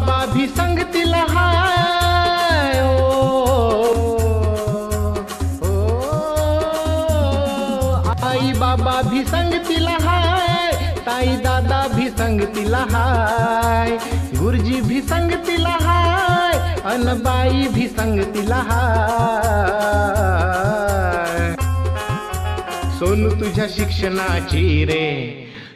बाबा भी संग तिलहायो आई बाबा भी संग तिलहाय ताई दादा भी संग तिलहाय गुरुजी भी संग तिलहाय अनबाई भी संग तिलहाय सोनू तुझा शिक्षणाची रे